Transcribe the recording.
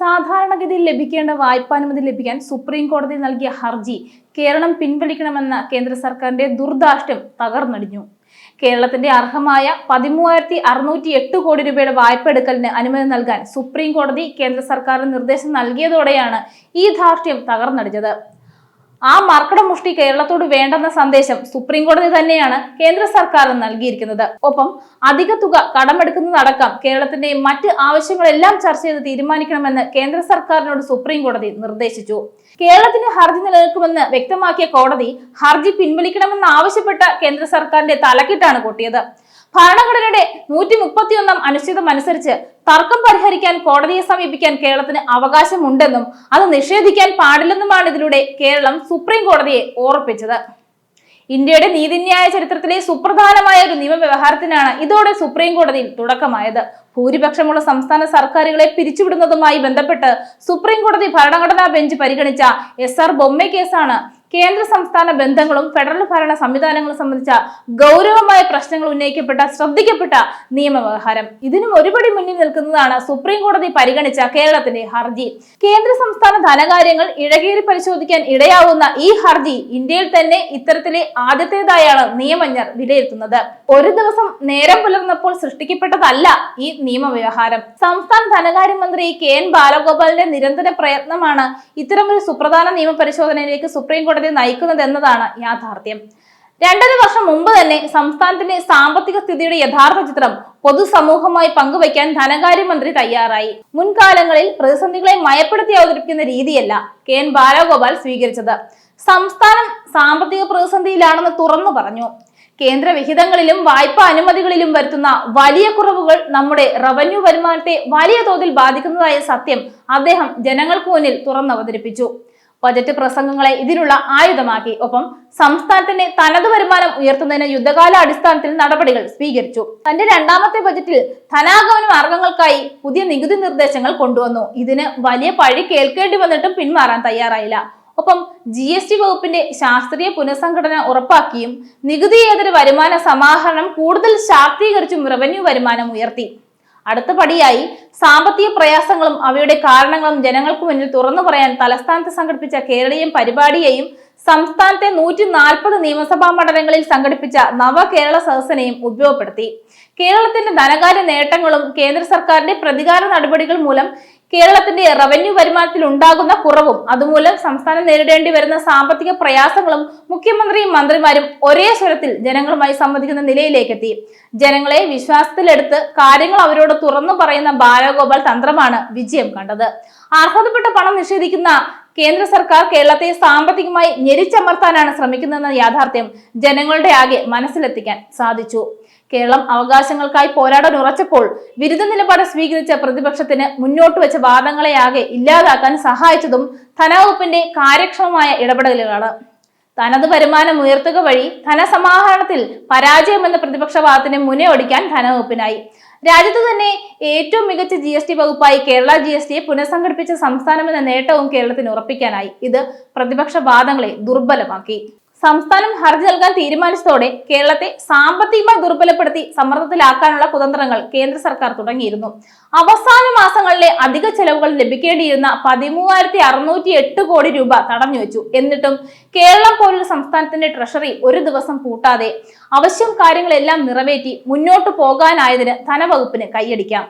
സാധാരണഗതിയിൽ ലഭിക്കേണ്ട വായ്പാനുമതി ലഭിക്കാൻ സുപ്രീം കോടതി നൽകിയ ഹർജി കേരളം പിൻവലിക്കണമെന്ന കേന്ദ്ര സർക്കാരിന്റെ ദുർദാഷ്ട്യം തകർന്നടിഞ്ഞു. കേരളത്തിന്റെ അർഹമായ പതിമൂവായിരത്തി അറുന്നൂറ്റി എട്ട് കോടി രൂപയുടെ വായ്പ എടുക്കലിന് അനുമതി നൽകാൻ സുപ്രീം കോടതി കേന്ദ്ര സർക്കാരിന് നിർദ്ദേശം നൽകിയതോടെയാണ് ഈ ധാർഷ്ട്യം തകർന്നടിഞ്ഞത്. ആ മർക്കട മുഷ്ടി കേരളത്തോട് വേണ്ടെന്ന സന്ദേശം സുപ്രീം കോടതി തന്നെയാണ് കേന്ദ്ര സർക്കാരിന് നൽകിയിരിക്കുന്നത്. ഒപ്പം അധിക തുക കടമെടുക്കുന്നതടക്കം കേരളത്തിന്റെ മറ്റ് ആവശ്യങ്ങളെല്ലാം ചർച്ച ചെയ്ത് തീരുമാനിക്കണമെന്ന് കേന്ദ്ര സർക്കാരിനോട് സുപ്രീം കോടതി നിർദ്ദേശിച്ചു. കേരളത്തിന് ഹർജി നിലനിൽക്കുമെന്ന് വ്യക്തമാക്കിയ കോടതി ഹർജി പിൻവലിക്കണമെന്ന് ആവശ്യപ്പെട്ട കേന്ദ്ര സർക്കാരിന്റെ തലക്കിട്ടാണ് കൊട്ടിയത് ഭരണഘടനയുടെ നൂറ്റി മുപ്പത്തിയൊന്നാം അനുച്ഛേദം അനുസരിച്ച് തർക്കം പരിഹരിക്കാൻ കോടതിയെ സമീപിക്കാൻ കേരളത്തിന് അവകാശമുണ്ടെന്നും അത് നിഷേധിക്കാൻ പാടില്ലെന്നുമാണ് ഇതിലൂടെ കേരളം സുപ്രീം കോടതിയെ ഓർപ്പിച്ചത്. ഇന്ത്യയുടെ നീതിന്യായ ചരിത്രത്തിലെ സുപ്രധാനമായ ഒരു നിയമവ്യവഹാരത്തിനാണ് ഇതോടെ സുപ്രീം കോടതിയിൽ തുടക്കമായത്. ഭൂരിപക്ഷമുള്ള സംസ്ഥാന സർക്കാരുകളെ പിരിച്ചുവിടുന്നതുമായി ബന്ധപ്പെട്ട് സുപ്രീം കോടതി ഭരണഘടനാ ബെഞ്ച് പരിഗണിച്ച എസ് ആർ ബൊമ്മ കേസാണ് കേന്ദ്ര സംസ്ഥാന ബന്ധങ്ങളും ഫെഡറൽ ഭരണ സംവിധാനങ്ങളും സംബന്ധിച്ച ഗൗരവമായ പ്രശ്നങ്ങൾ ഉന്നയിക്കപ്പെട്ട ശ്രദ്ധിക്കപ്പെട്ട നിയമവ്യവഹാരം. ഇതിനും ഒരുപടി മുന്നിൽ നിൽക്കുന്നതാണ് സുപ്രീം കോടതി പരിഗണിച്ച കേരളത്തിന്റെ ഹർജി. കേന്ദ്ര സംസ്ഥാന ധനകാര്യങ്ങൾ ഇഴകേറി പരിശോധിക്കാൻ ഇടയാവുന്ന ഈ ഹർജി ഇന്ത്യയിൽ തന്നെ ഇത്തരത്തിലെ ആദ്യത്തേതായാണ് നിയമജ്ഞർ വിലയിരുത്തുന്നത്. ഒരു ദിവസം നേരം പുലർന്നപ്പോൾ സൃഷ്ടിക്കപ്പെട്ടതല്ല ഈ നിയമവ്യവഹാരം. സംസ്ഥാന ധനകാര്യമന്ത്രി കെ എൻ ബാലഗോപാലിന്റെ നിരന്തര പ്രയത്നമാണ് ഇത്തരമൊരു സുപ്രധാന നിയമപരിശോധനയിലേക്ക് സുപ്രീം കോടതി നയിക്കുന്നത് എന്നതാണ് യാഥാർത്ഥ്യം. രണ്ടര വർഷം മുമ്പ് തന്നെ സംസ്ഥാനത്തിന്റെ സാമ്പത്തിക സ്ഥിതിയുടെ യഥാർത്ഥ ചിത്രം പൊതുസമൂഹമായി പങ്കുവയ്ക്കാൻ ധനകാര്യമന്ത്രി തയ്യാറായി. മുൻകാലങ്ങളിൽ പ്രതിസന്ധികളെ മയപ്പെടുത്തി അവതരിപ്പിക്കുന്ന രീതിയല്ല കെ എൻ ബാലഗോപാൽ സ്വീകരിച്ചത്. സംസ്ഥാനം സാമ്പത്തിക പ്രതിസന്ധിയിലാണെന്ന് തുറന്നു പറഞ്ഞു. കേന്ദ്ര വിഹിതങ്ങളിലും വായ്പാ അനുമതികളിലും വരുത്തുന്ന വലിയ കുറവുകൾ നമ്മുടെ റവന്യൂ വരുമാനത്തെ വലിയ തോതിൽ ബാധിക്കുന്നതായ സത്യം അദ്ദേഹം ജനങ്ങൾക്ക് മുന്നിൽ തുറന്നവതരിപ്പിച്ചു. ബജറ്റ് പ്രസംഗങ്ങളെ ഇതിനുള്ള ആയുധമാക്കി. ഒപ്പം സംസ്ഥാനത്തിന്റെ തനത് വരുമാനം ഉയർത്തുന്നതിന് യുദ്ധകാല അടിസ്ഥാനത്തിൽ നടപടികൾ സ്വീകരിച്ചു. തന്റെ രണ്ടാമത്തെ ബജറ്റിൽ ധനാഗമന മാർഗങ്ങൾക്കായി പുതിയ നികുതി നിർദ്ദേശങ്ങൾ കൊണ്ടുവന്നു. ഇതിന് വലിയ പഴി കേൾക്കേണ്ടി വന്നിട്ടും പിന്മാറാൻ തയ്യാറായില്ല. ഒപ്പം ജി എസ് ടി വകുപ്പിന്റെ ശാസ്ത്രീയ പുനഃസംഘടന ഉറപ്പാക്കിയും നികുതിയേതര വരുമാന സമാഹരണം കൂടുതൽ ശാക്തീകരിച്ചും റവന്യൂ വരുമാനം ഉയർത്തി. അടുത്ത പടിയായി സാമ്പത്തിക പ്രയാസങ്ങളും അവയുടെ കാരണങ്ങളും ജനങ്ങൾക്ക് മുന്നിൽ തുറന്നു പറയാൻ തലസ്ഥാനത്ത് സംഘടിപ്പിച്ച കേരളീയം പരിപാടിയെയും സംസ്ഥാനത്തെ നൂറ്റി നാൽപ്പത് നിയമസഭാ മണ്ഡലങ്ങളിൽ സംഘടിപ്പിച്ച നവകേരള സദസ്സിനെയും ഉപയോഗപ്പെടുത്തി കേരളത്തിന്റെ ധനകാര്യ നേട്ടങ്ങളും കേന്ദ്ര സർക്കാരിന്റെ പ്രതികാര നടപടികൾ മൂലം കേരളത്തിന്റെ റവന്യൂ വരുമാനത്തിൽ ഉണ്ടാകുന്ന കുറവും അതുമൂലം സംസ്ഥാനം നേരിടേണ്ടി വരുന്ന സാമ്പത്തിക പ്രയാസങ്ങളും മുഖ്യമന്ത്രിയും മന്ത്രിമാരും ഒരേ സ്വരത്തിൽ ജനങ്ങളുമായി സംവദിക്കുന്ന നിലയിലേക്കെത്തി. ജനങ്ങളെ വിശ്വാസത്തിലെടുത്ത് കാര്യങ്ങൾ അവരോട് തുറന്നു പറയുന്ന ബാലഗോപാൽ തന്ത്രമാണ് വിജയം കണ്ടത്. അർഹതപ്പെട്ട പണം നിഷേധിക്കുന്ന കേന്ദ്ര സർക്കാർ കേരളത്തെ സാമ്പത്തികമായി ഞെരിച്ചമർത്താനാണ് ശ്രമിക്കുന്നതെന്ന യാഥാർത്ഥ്യം ജനങ്ങളുടെ ആകെ മനസ്സിലെത്തിക്കാൻ സാധിച്ചു. കേരളം അവകാശങ്ങൾക്കായി പോരാടാൻ ഉറച്ചപ്പോൾ വിരുദ്ധ നിലപാട് സ്വീകരിച്ച പ്രതിപക്ഷത്തിന് മുന്നോട്ട് വെച്ച വാദങ്ങളെയാകെ ഇല്ലാതാക്കാൻ സഹായിച്ചതും ധനവകുപ്പിന്റെ കാര്യക്ഷമമായ ഇടപെടലുകളാണ്. തനത് വരുമാനം ഉയർത്തുക വഴി ധനസമാഹരണത്തിൽ പരാജയമെന്ന പ്രതിപക്ഷ പ്രതിപക്ഷവാദത്തിന് മുനയൊടിക്കാൻ ധനവകുപ്പിനായി. രാജ്യത്ത് തന്നെ ഏറ്റവും മികച്ച ജി എസ് ടി വകുപ്പായി കേരള ജി എസ് ടിയെ പുനഃസംഘടിപ്പിച്ച സംസ്ഥാനമെന്ന നേട്ടവും കേരളത്തിന് ഉറപ്പിക്കാനായി. ഇത് പ്രതിപക്ഷ വാദങ്ങളെ ദുർബലമാക്കി. സംസ്ഥാനം ഹർജി നൽകാൻ തീരുമാനിച്ചതോടെ കേരളത്തെ സാമ്പത്തികമായി ദുർബലപ്പെടുത്തി സമ്മർദ്ദത്തിലാക്കാനുള്ള കുതന്ത്രങ്ങൾ കേന്ദ്ര സർക്കാർ തുടങ്ങിയിരുന്നു. അവസാന മാസങ്ങളിലെ അധിക ചെലവുകൾ ലഭിക്കേണ്ടിയിരുന്ന പതിമൂവായിരത്തി അറുന്നൂറ്റി എട്ട് കോടി രൂപ തടഞ്ഞു വെച്ചു. എന്നിട്ടും കേരളം പോലുള്ള സംസ്ഥാനത്തിന്റെ ട്രഷറി ഒരു ദിവസം പൂട്ടാതെ അവശ്യം കാര്യങ്ങളെല്ലാം നിറവേറ്റി മുന്നോട്ടു പോകാനായതിന് ധനവകുപ്പിന് കൈയടിക്കാം.